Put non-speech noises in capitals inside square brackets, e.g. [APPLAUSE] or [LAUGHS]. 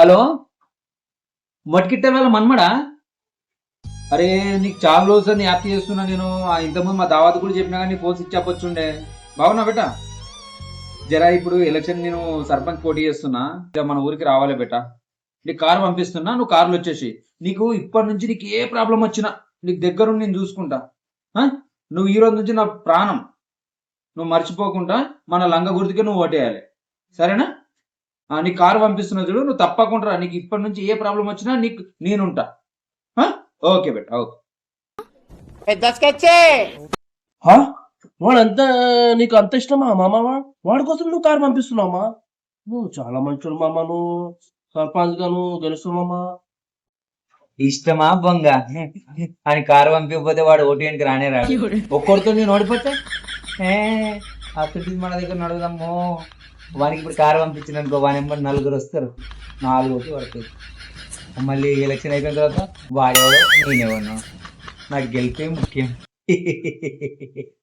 Hello? మట్కిట్టే వాళ్ళ మన్మడా? అరే నీకు చాలా రోజులు నీ యాప్ చేస్తున్నా నేను. ఇంతకుముందు మా దావాత్ కూడా చెప్పినా కానీ ఫోన్ స్విచ్ ఆఫ్ బాగున్నా బేట? జరా ఇప్పుడు ఎలక్షన్ నేను సర్పంచ్ పోటీ చేస్తున్నా. ఇక మన ఊరికి రావాలి బేట. నీకు కారు పంపిస్తున్నా నువ్వు కార్లు వచ్చేసి నీకు ఇప్పటి నుంచి నీకు ఏ ప్రాబ్లం వచ్చినా నీకు దగ్గరుండి నేను చూసుకుంటా. నువ్వు ఈ రోజు నుంచి నా ప్రాణం. నువ్వు మర్చిపోకుండా మన లంగ గుర్తుకే నువ్వు ఓటేయాలి. సరేనా? నీ కారు పంపిస్తున్నా చూడు నువ్వు తప్పకుండా రా. నీకు ఇప్పటి నుంచి ఏ ప్రాబ్లం వచ్చినా నీకు నేనుంటా. ఆ? ఓకే బేట ఓకే. హా? వాడంత నీకు అంత ఇష్టమా మామ? వాడి కోసం నువ్వు కారు పంపిస్తున్నావా నువ్వు చాలా మంచోడు మామ నువ్వు. సర్పంచ్గా నువ్వు గెలుస్తున్నామా ఇష్టమా బొంగ? అని కారు పంపించకపోతే వాడు ఓటీఎన్కి రానే రాడు. ఒక్కడితో నేను ఓడిపోతే? ఏ అతడి మన దగ్గర నడుదాము వానికి ఇప్పుడు కారు పంపించిన అనుకో వాని ఎంబడి నలుగురు వస్తారు. నాలుగు ఓట్లు పడుతుంది. మళ్ళీ ఎలక్షన్ అయిపోయిన తర్వాత వాడేవాడు నేనేవాడు నాకు గెలిపే ముఖ్యం. [LAUGHS]